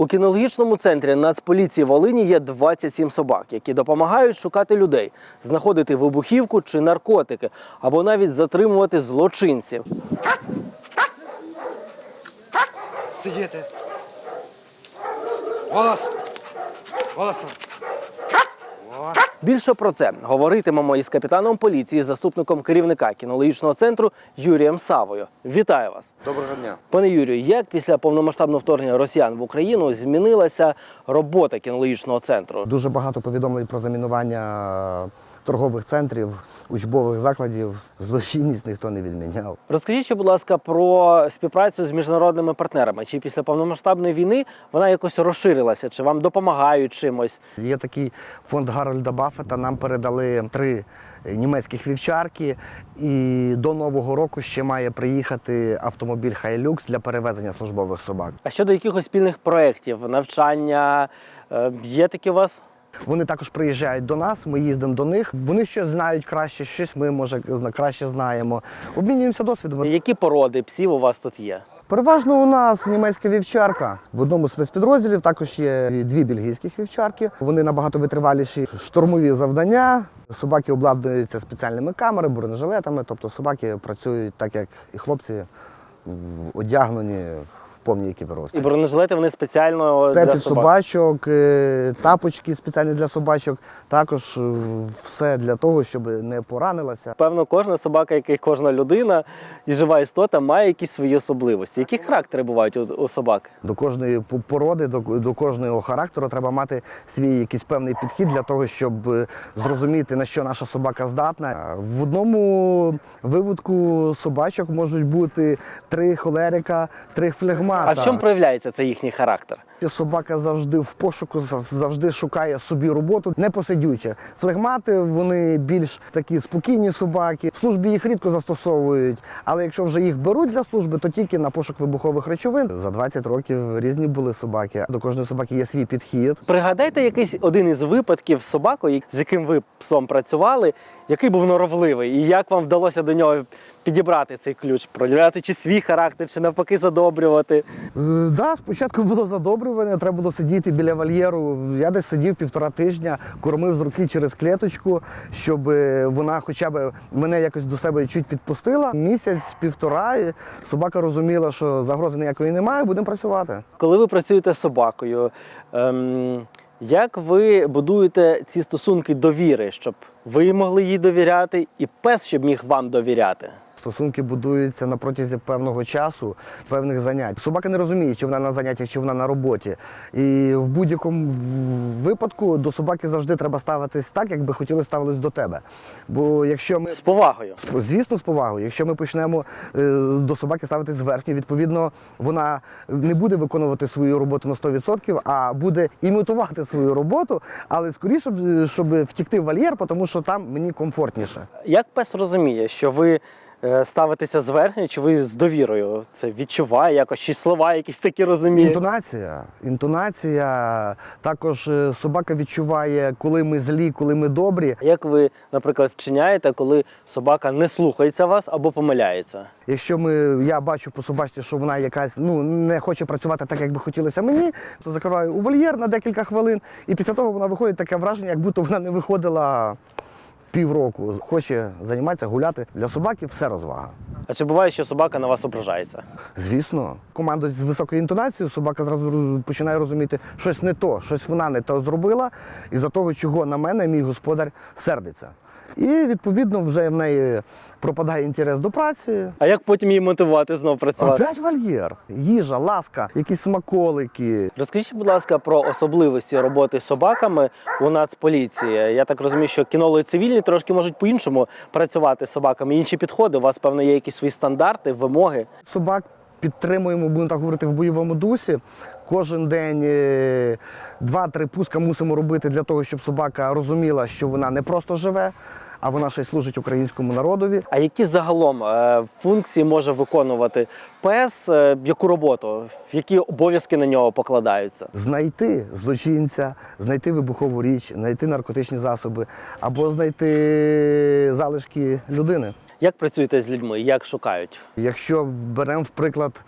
У кінологічному центрі Нацполіції Волині є 27 собак, які допомагають шукати людей, знаходити вибухівку чи наркотики, або навіть затримувати злочинців. Сидіти. Голос. Голосно. Більше про це говоритимемо із капітаном поліції, заступником керівника кінологічного центру Юрієм Савою. Вітаю вас! Доброго дня. Пане Юрію, як після повномасштабного вторгнення росіян в Україну змінилася робота кінологічного центру? Дуже багато повідомлень про замінування торгових центрів, учбових закладів. Злочинність ніхто не відміняв. Розкажіть, ще, будь ласка, про співпрацю з міжнародними партнерами. Чи після повномасштабної війни вона якось розширилася? Чи вам допомагають чимось? Є такий фонд Гарольда Баффета. Нам передали три німецьких вівчарки, і до нового року ще має приїхати автомобіль Хайлюкс для перевезення службових собак. А щодо якихось спільних проєктів, навчання е, є такі у вас? Вони також приїжджають до нас, ми їздимо до них. Вони щось знають краще, щось ми може краще знаємо. Обмінюємося досвідом. Які породи псів у вас тут є? Переважно у нас німецька вівчарка. В одному з спецпідрозділів також є дві бельгійських вівчарки. Вони набагато витриваліші штурмові завдання. Собаки обладнуються спеціальними камерами, бронежилетами. Тобто собаки працюють так, як і хлопці одягнені повній екіпіровці. І бронежилети вони спеціально Це для під собачок, е, тапочки спеціальні для собачок. Також е, все для того, щоб не поранилася. Певно, кожна собака, як і кожна людина і жива істота має якісь свої особливості. Які характери бувають у, у собак? До кожної породи, до, до кожного характеру треба мати свій якийсь певний підхід для того, щоб е, зрозуміти, на що наша собака здатна. В одному виводку собачок можуть бути три холерика, три флегмата. А в чому проявляється цей їхній характер? Собака завжди в пошуку, завжди шукає собі роботу, не посидюча. Флегмати вони більш такі спокійні собаки. В службі їх рідко застосовують, але якщо вже їх беруть для служби, то тільки на пошук вибухових речовин. За 20 років різні були собаки. До кожної собаки є свій підхід. Пригадайте якийсь один із випадків з собакою, з яким ви псом працювали, який був норовливий, і як вам вдалося до нього підібрати цей ключ, проявляти чи свій характер, чи навпаки задобрювати. Е, Да, спочатку було задобрювання, треба було сидіти біля вольєру. Я десь сидів півтора тижня, кормив з руки через клеточку, щоб е, вона хоча б мене якось до себе чуть підпустила. Місяць, півтора, собака розуміла, що загрози ніякої немає, будемо працювати. Коли ви працюєте з собакою, ем, як ви будуєте ці стосунки довіри, щоб ви могли їй довіряти, і пес, щоб міг вам довіряти? Стосунки будуються на протязі певного часу, певних занять. Собака не розуміє, чи вона на заняттях, чи вона на роботі. І в будь-якому випадку до собаки завжди треба ставитись так, як би хотіли ставились до тебе. Бо якщо ми З повагою. Звісно, з повагою. Якщо ми почнемо е, до собаки ставитись зверхньо, відповідно, вона не буде виконувати свою роботу на 100%, а буде імітувати свою роботу, але скоріше, б, щоб втікти в вольєр, тому що там мені комфортніше. Як пес розуміє, що ви е, ставитеся зверхньо, чи ви з довірою? Це відчуває якось, чи слова якісь такі розуміє? Інтонація. Інтонація. Також е, собака відчуває, коли ми злі, коли ми добрі. Як ви, наприклад, вчиняєте, коли собака не слухається вас або помиляється? Якщо ми, я бачу по собачці, що вона якась ну не хоче працювати так, як би хотілося мені, то закриваю у вольєр на декілька хвилин, і після того вона виходить таке враження, як будто вона не виходила півроку. Хоче займатися, гуляти. Для собаки все розвага. А чи буває, що собака на вас ображається? Звісно, команда з високою інтонацією, собака зразу починає розуміти, щось не то, щось вона не то зробила, і за того, чого на мене мій господар сердиться. І відповідно вже в неї пропадає інтерес до праці. А як потім її мотивувати знов працювати? Опять вольєр. Їжа, ласка, якісь смаколики. Розкажіть, будь ласка, про особливості роботи з собаками у Нацполіції. Я так розумію, що кінологи цивільні трошки можуть по-іншому працювати з собаками. Інші підходи. У вас, певно, є якісь свої стандарти, вимоги. Собак підтримуємо, будемо так говорити, в бойовому дусі. Кожен день е, два-три пуска мусимо робити для того, щоб собака розуміла, що вона не просто живе, а вона ще й служить українському народові. А які загалом е, функції може виконувати пес? Е, яку роботу? Які обов'язки на нього покладаються? Знайти злочинця, знайти вибухову річ, знайти наркотичні засоби або знайти залишки людини. Як працюєте з людьми? Як шукають? Якщо беремо в приклад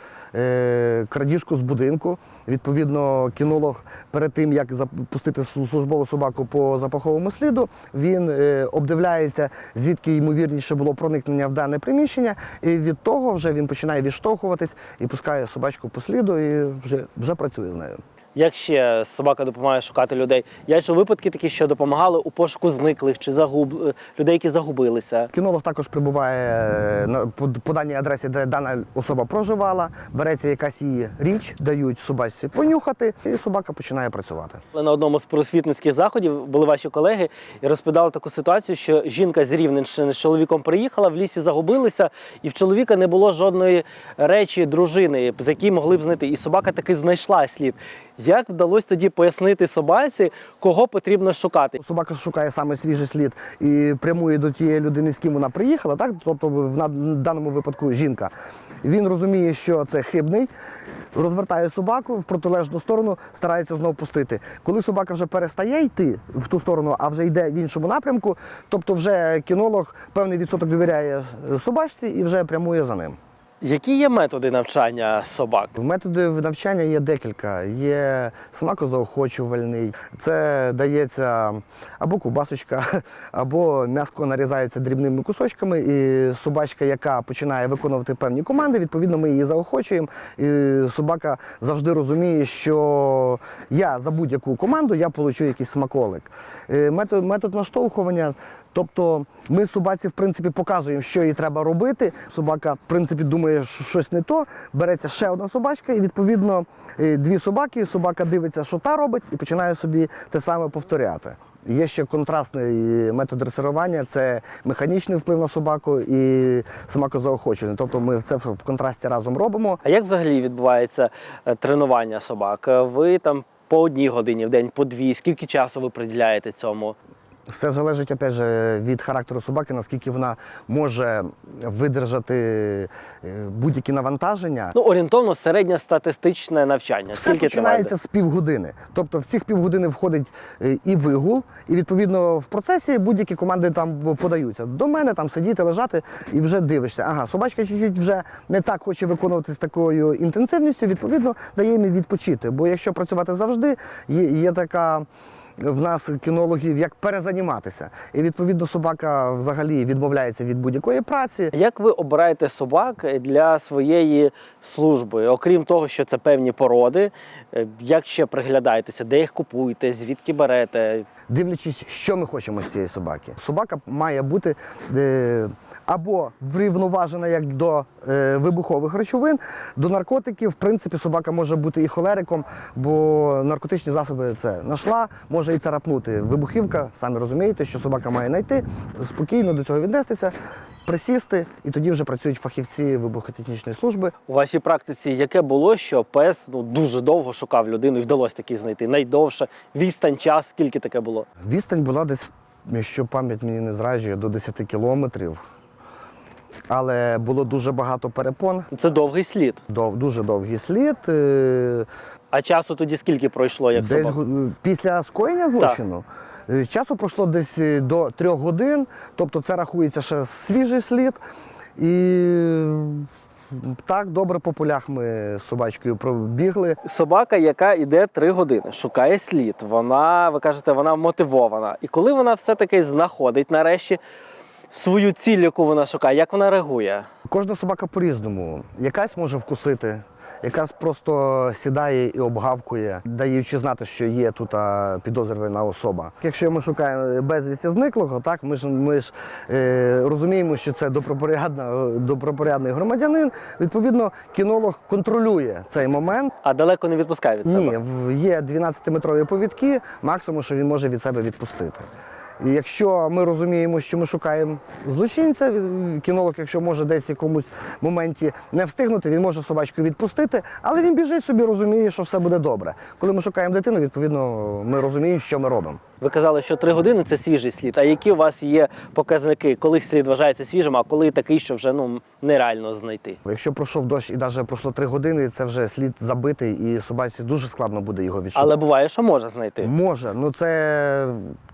крадіжку з будинку, відповідно, кінолог перед тим, як запустити службову собаку по запаховому сліду, він е, обдивляється, звідки ймовірніше було проникнення в дане приміщення, і від того вже він починає відштовхуватись і пускає собачку по сліду і вже, вже працює з нею. Як ще собака допомагає шукати людей? Я чув випадки такі, що допомагали у пошуку зниклих чи загуб... е, людей, які загубилися. Кінолог також прибуває е, на по, по даній адресі, де дана особа проживала, береться якась її річ, дають собачці понюхати, і собака починає працювати. На одному з просвітницьких заходів були ваші колеги і розповідали таку ситуацію, що жінка з Рівненщини з чоловіком приїхала, в лісі загубилися, і в чоловіка не було жодної речі дружини, з якій могли б знайти. І собака таки знайшла слід. Як вдалося тоді пояснити собаці, кого потрібно шукати? Собака шукає саме свіжий слід і прямує до тієї людини, з ким вона приїхала, так? тобто в даному випадку жінка. Він розуміє, що це хибний, розвертає собаку в протилежну сторону, старається знову пустити. Коли собака вже перестає йти в ту сторону, а вже йде в іншому напрямку, тобто вже кінолог певний відсоток довіряє собачці і вже прямує за ним. Які є методи навчання собак? Методів навчання є декілька. Є смакозаохочувальний, це дається або кубасочка, або м'яско нарізається дрібними кусочками, і собачка, яка починає виконувати певні команди, відповідно, ми її заохочуємо. І собака завжди розуміє, що я за будь-яку команду я получу якийсь смаколик. Е, Метод, метод наштовхування, тобто ми собаці, в принципі, показуємо, що їй треба робити. Собака, в принципі, думає, що щось не то. Береться ще одна собачка, і відповідно е, дві собаки. Собака дивиться, що та робить, і починає собі те саме повторяти. Є ще контрастний метод дресирування це механічний вплив на собаку і самокозаохочення. Тобто ми це в контрасті разом робимо. А як взагалі відбувається е, тренування собак? Ви там по одній годині в день, по дві. Скільки часу ви приділяєте цьому? Все залежить опять же, від характеру собаки, наскільки вона може видержати е, будь-які навантаження. Ну, орієнтовно середньостатистичне навчання. Все Скільки починається з півгодини. Тобто в цих півгодини входить е, і вигул, і відповідно в процесі будь-які команди там подаються. До мене там сидіти, лежати і вже дивишся. Ага, собачка чуть-чуть вже не так хоче виконувати з такою інтенсивністю, відповідно, дає їм відпочити. Бо якщо працювати завжди, є, є така. В нас кінологів як перезаніматися. І відповідно собака взагалі відмовляється від будь-якої праці. Як ви обираєте собак для своєї служби? Окрім того, що це певні породи, е, як ще приглядаєтеся, де їх купуєте, звідки берете? дивлячись, що ми хочемо з цієї собаки. Собака має бути е, або врівноважена як до е, вибухових речовин, до наркотиків. В принципі, собака може бути і холериком, бо наркотичні засоби це нашла, може і царапнути. Вибухівка, самі розумієте, що собака має знайти, спокійно до цього віднестися. Присісти, і тоді вже працюють фахівці вибухотехнічної служби. У вашій практиці яке було, що пес ну дуже довго шукав людину і вдалося таки знайти? Найдовше відстань, час, скільки таке було? Відстань була десь, якщо пам'ять мені не зраджує, до 10 кілометрів. Але було дуже багато перепон, Це довгий слід. дов, дуже довгий слід. е, А часу тоді скільки пройшло, як Десь собак? гу- після скоєння злочину е, часу пройшло десь е, до трьох годин, тобто це рахується ще свіжий слід. І так добре по полях ми з собачкою пробігли. Собака, яка йде три години, шукає слід. Вона, ви кажете, вона мотивована. І коли вона все-таки знаходить нарешті свою ціль, яку вона шукає, як вона реагує? Кожна собака по-різному. Якась може вкусити, якась просто сідає і обгавкує, даючи знати, що є тут підозрювана особа. Якщо ми шукаємо безвісті зниклого, так ми ж ми ж е, розуміємо, що це добропорядна, добропорядний громадянин. Відповідно, кінолог контролює цей момент. А далеко не відпускає від себе? Ні, є 12-метрові повідки, максимум, що він може від себе відпустити. І якщо ми розуміємо, що ми шукаємо злочинця, кінолог, якщо може десь в якомусь моменті не встигнути, він може собачку відпустити, але він біжить собі, розуміє, що все буде добре. Коли ми шукаємо дитину, відповідно, ми розуміємо, що ми робимо. Ви казали, що три години це свіжий слід. А які у вас є показники, коли слід вважається свіжим, а коли такий, що вже ну нереально знайти? Якщо пройшов дощ і навіть пройшло три години, це вже слід забитий, і собаці дуже складно буде його відшукати. Але буває, що може знайти. Може, ну це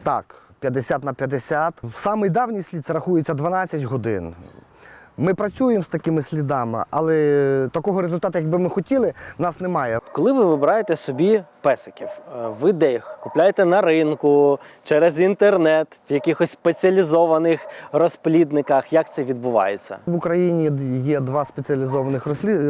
так, 50 на 50. Самий давній слід рахується 12 годин. Ми працюємо з такими слідами, але такого результату, як би ми хотіли, в нас немає. Коли ви вибираєте собі песиків, е, ви де їх купляєте на ринку, через інтернет, в якихось спеціалізованих розплідниках. Як це відбувається? В Україні є два спеціалізованих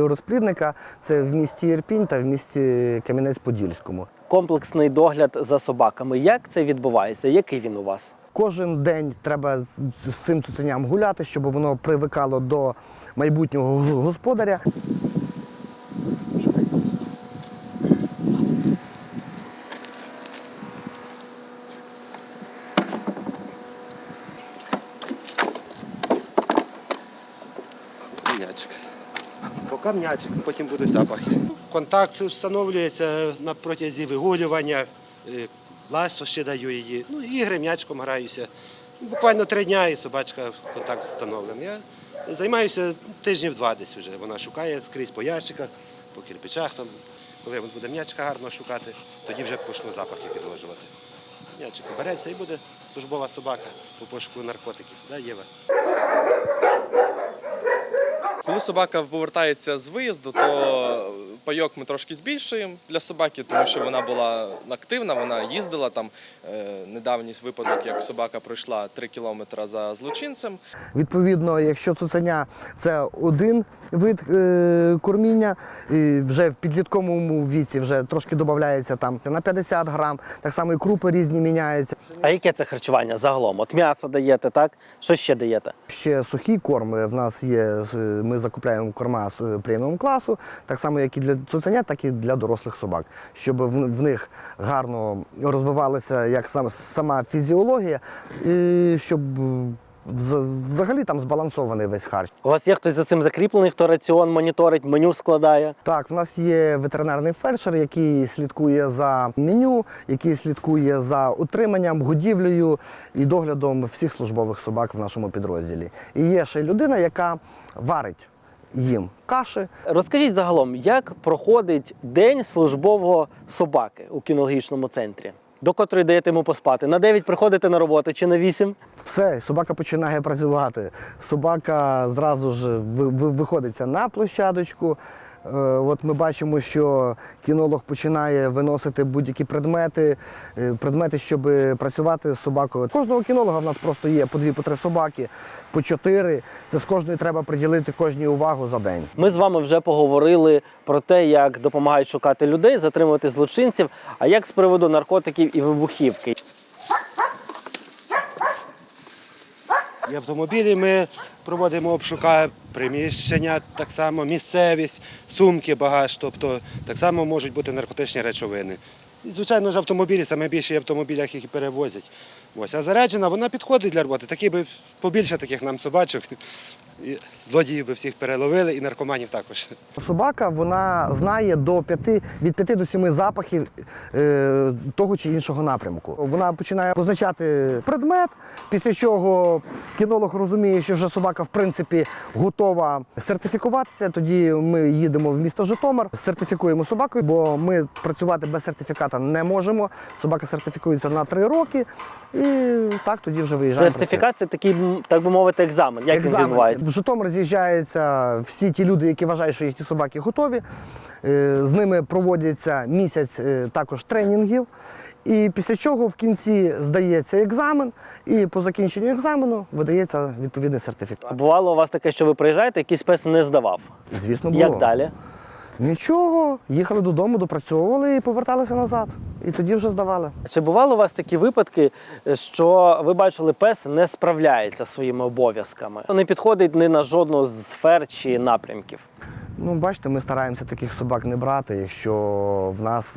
розплідника: це в місті Ірпінь та в місті Кам'янець-Подільському. Комплексний догляд за собаками. Як це відбувається? Який він у вас? Кожен день треба з- цим цуценям гуляти, щоб воно привикало до майбутнього господаря. М'ячик. Поки м'ячик, потім будуть запахи. Контакт встановлюється на протязі вигулювання, е, ласо ще даю її. Ну, ігри м'ячком граюся. Буквально три дня і собачка контакт встановлений. Я займаюся тижнів два десь вже. Вона шукає скрізь по ящиках, по кирпичах. Там. Коли буде м'ячка гарно шукати, тоді вже почну запахи підложувати. М'ячик береться і буде службова собака по пошуку наркотиків. Да, Єва? Собака повертається з виїзду, то пайок ми трошки збільшуємо для собаки, тому що вона була активна, вона їздила там. Е, недавній випадок, як собака пройшла 3 кілометри за злочинцем. Відповідно, якщо цуценя це один вид е, корміння, і вже в підлітковому віці вже трошки додається там на 50 грам, так само і крупи різні міняються. А яке це харчування загалом? От м'ясо даєте, так? Що ще даєте? Ще сухий корм в нас є. е, Ми закупляємо корма з преміум класу, так само як і для цуценят, так і для дорослих собак, щоб в, них гарно розвивалася як сам, сама фізіологія, і щоб взагалі там збалансований весь харч. У вас є хтось за цим закріплений, хто раціон моніторить, меню складає? Так, в нас є ветеринарний фельдшер, який слідкує за меню, який слідкує за утриманням, годівлею і доглядом всіх службових собак в нашому підрозділі. І є ще людина, яка варить їм каші. Розкажіть загалом, як проходить день службового собаки у кінологічному центрі? До котрої даєте йому поспати? На 9 приходите на роботу чи на 8? Все, собака починає працювати. Собака зразу ж ви- ви- виходиться на площадочку. Е, От ми бачимо, що кінолог починає виносити будь-які предмети, е, предмети, щоб працювати з собакою. Кожного кінолога в нас просто є по дві, по три собаки, по чотири. Це з кожної треба приділити кожній увагу за день. Ми з вами вже поговорили про те, як допомагають шукати людей, затримувати злочинців. А як з приводу наркотиків і вибухівки? І автомобілі ми проводимо обшука, приміщення, так само місцевість, сумки, багаж, тобто так само можуть бути наркотичні речовини. І, звичайно ж, автомобілі, саме більше автомобілях їх і перевозять. Ось, а заряджена, вона підходить для роботи. Такі би побільше таких нам собачок. І злодіїв би всіх переловили, і наркоманів також. Собака вона знає до 5, від 5 до 7 запахів е, того чи іншого напрямку. Вона починає позначати предмет, після чого кінолог розуміє, що вже собака в принципі готова сертифікуватися. Тоді ми їдемо в місто Житомир, сертифікуємо собаку, бо ми працювати без сертифіката не можемо. Собака сертифікується на 3 роки, і так тоді вже виїжджаємо. Сертифікат це такий, так би мовити, екзамен. Як він відбувається? В Житомир з'їжджаються всі ті люди, які вважають, що їхні собаки готові. Е, З ними проводиться місяць е, також тренінгів. І після чого в кінці здається екзамен, і по закінченню екзамену видається відповідний сертифікат. Бувало у вас таке, що ви приїжджаєте, якийсь пес не здавав. Звісно, було. Як далі? Нічого, їхали додому, допрацьовували і поверталися назад. І тоді вже здавали. Чи бували у вас такі випадки, що ви бачили, пес не справляється зі своїми обов'язками? Не підходить ні на жодну з сфер чи напрямків? Ну, бачите, ми стараємося таких собак не брати. Якщо в нас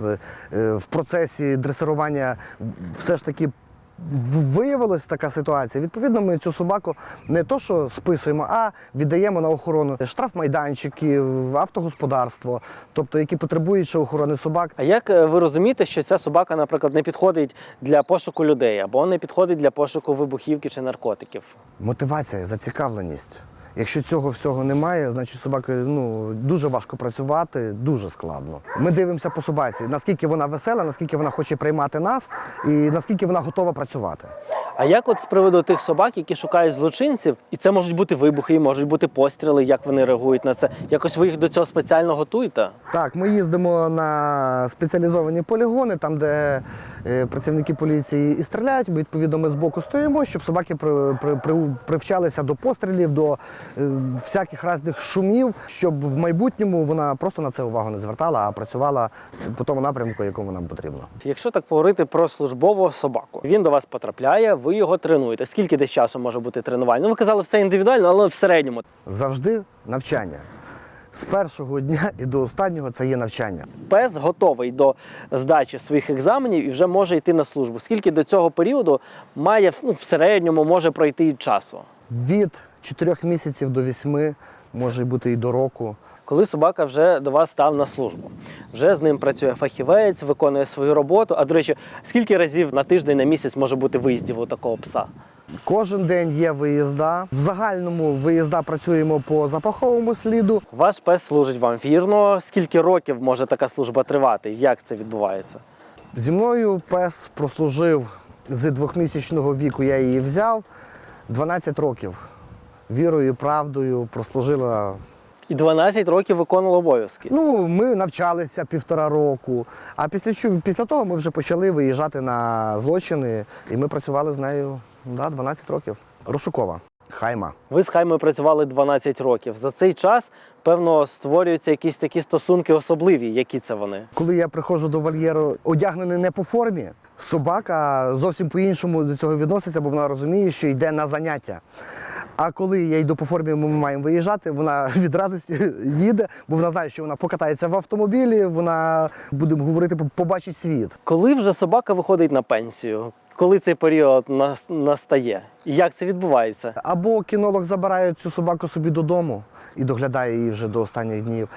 е, в процесі дресирування все ж таки в- виявилась така ситуація, відповідно, ми цю собаку не то, що списуємо, а віддаємо на охорону штрафмайданчиків, автогосподарство, тобто які потребують ще охорони собак. А як е, ви розумієте, що ця собака, наприклад, не підходить для пошуку людей або не підходить для пошуку вибухівки чи наркотиків? Мотивація, зацікавленість. Якщо цього всього немає, значить собака ну дуже важко працювати, дуже складно. Ми дивимося по собаці, наскільки вона весела, наскільки вона хоче приймати нас, і наскільки вона готова працювати. А як от з приводу тих собак, які шукають злочинців, і це можуть бути вибухи, можуть бути постріли, як вони реагують на це? Якось ви їх до цього спеціально готуєте? Так, ми їздимо на спеціалізовані полігони, там, де е, працівники поліції і стріляють. Відповідно, ми збоку стоїмо, щоб собаки при, при, при, привчалися до пострілів, до всяких різних шумів, щоб в майбутньому вона просто на це увагу не звертала, а працювала по тому напрямку, якому нам потрібно. Якщо так говорити про службового собаку, він до вас потрапляє, ви його тренуєте. Скільки десь часу може бути тренування? Ну, ви казали, все індивідуально, але в середньому. Завжди навчання. З першого дня і до останнього це є навчання. Пес готовий до здачі своїх екзаменів і вже може йти на службу. Скільки до цього періоду має ну, в середньому може пройти часу? Від 4 місяців до 8, може бути і до року. Коли собака вже до вас став на службу, вже з ним працює фахівець, виконує свою роботу. А до речі, скільки разів на тиждень на місяць може бути виїздів у такого пса? Кожен день є виїзда. В загальному виїзда працюємо по запаховому сліду. Ваш пес служить вам вірно. Скільки років може така служба тривати? Як це відбувається? Зі мною пес прослужив з двохмісячного віку. Я її взяв 12 років. Вірою і правдою прослужила. І 12 років виконував обов'язки. Ну, ми навчалися півтора року. А після після того ми вже почали виїжджати на злочини, і ми працювали з нею да, 12 років. Розшукова. Хайма. Ви з Хаймою працювали 12 років. За цей час, певно, створюються якісь такі стосунки особливі. Які це вони? Коли я приходжу до вольєру, одягнений не по формі, собака зовсім по-іншому до цього відноситься, бо вона розуміє, що йде на заняття. А коли я йду по формі, ми маємо виїжджати, вона від радості їде, бо вона знає, що вона покатається в автомобілі, вона, будемо говорити, побачить світ. Коли вже собака виходить на пенсію? Коли цей період нас- настає? І як це відбувається? Або кінолог забирає цю собаку собі додому і доглядає її вже до останніх днів.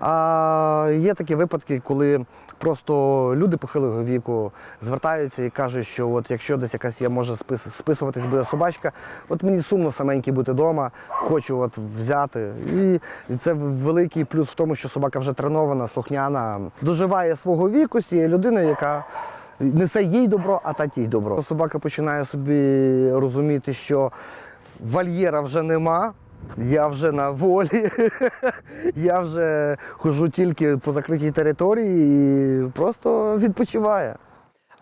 А є такі випадки, коли просто люди похилого віку звертаються і кажуть, що от якщо десь якась є, може спис- списуватись буде собачка, от мені сумно саменьки бути вдома, хочу от взяти. І, це великий плюс в тому, що собака вже тренована, слухняна, доживає свого віку цією людиною, яка несе їй добро, а та тій добро. Собака починає собі розуміти, що вольєра вже нема. Я вже на волі, я вже хожу тільки по закритій території і просто відпочиває.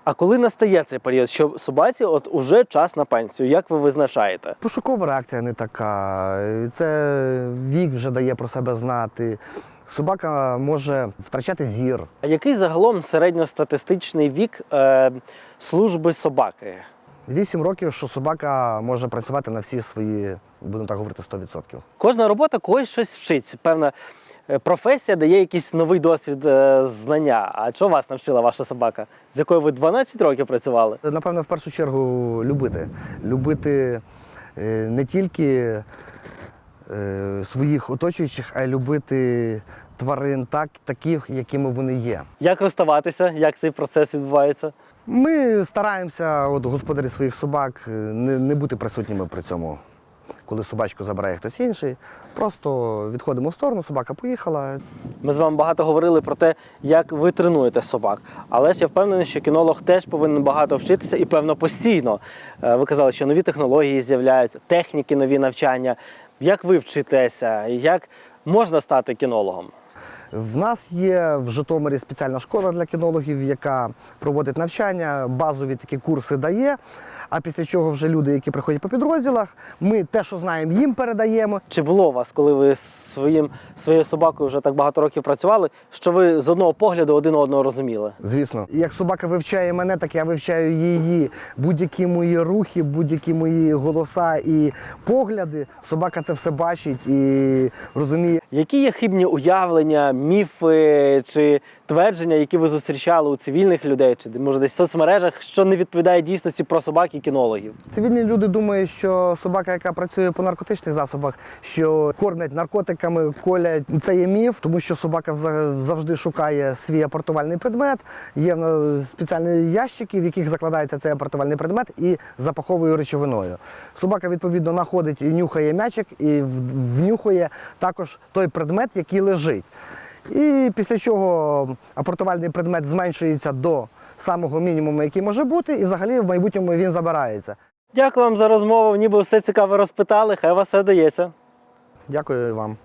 А коли настає цей період, що собаці от уже час на пенсію? Як ви визначаєте? Пошукова реакція не така. Це вік вже дає про себе знати. Собака може втрачати зір. А який загалом середньостатистичний вік е, служби собаки? Вісім років, що собака може працювати на всі свої, будемо так говорити, 100%. Кожна робота когось щось вчить. Певна е, професія дає якийсь новий досвід е, знання. А чого вас навчила ваша собака, з якою ви 12 років працювали? Напевно, в першу чергу любити. Любити е, не тільки своїх оточуючих, а й любити тварин так, таких, якими вони є. Як розставатися? Як цей процес відбувається? Ми стараємося, от господарі своїх собак, е, не, не бути присутніми при цьому. Коли собачку забирає хтось інший, просто відходимо в сторону, собака поїхала. Ми з вами багато говорили про те, як ви тренуєте собак. Але ж я впевнений, що кінолог теж повинен багато вчитися і, певно, постійно. Е, Ви казали, що нові технології з'являються, техніки, нові навчання. Як ви вчитеся? Як можна стати кінологом? В нас є в Житомирі спеціальна школа для кінологів, яка проводить навчання, базові такі курси дає. А після чого вже люди, які приходять по підрозділах, ми те, що знаємо, їм передаємо. Чи було у вас, коли ви з своїм, своєю собакою вже так багато років працювали, що ви з одного погляду один одного розуміли? Звісно, як собака вивчає мене, так я вивчаю її. Будь-які мої рухи, будь-які мої голоса і погляди. Собака це все бачить і розуміє. Які є хибні уявлення, міфи чи твердження, які ви зустрічали у цивільних людей, чи може десь в соцмережах, що не відповідає дійсності про собак і кінологів? Цивільні люди думають, що собака, яка працює по наркотичних засобах, що кормлять наркотиками, колять це є міф, тому що собака завжди шукає свій апортувальний предмет. Є спеціальні ящики, в яких закладається цей апортувальний предмет і запаховує речовиною. Собака відповідно знаходить і нюхає м'ячик, і внюхує також той предмет, який лежить. І після чого апортувальний предмет зменшується до самого мінімуму, який може бути, і взагалі в майбутньому він забирається. Дякую вам за розмову. Ніби все цікаве розпитали. Хай вас все вдається. Дякую вам.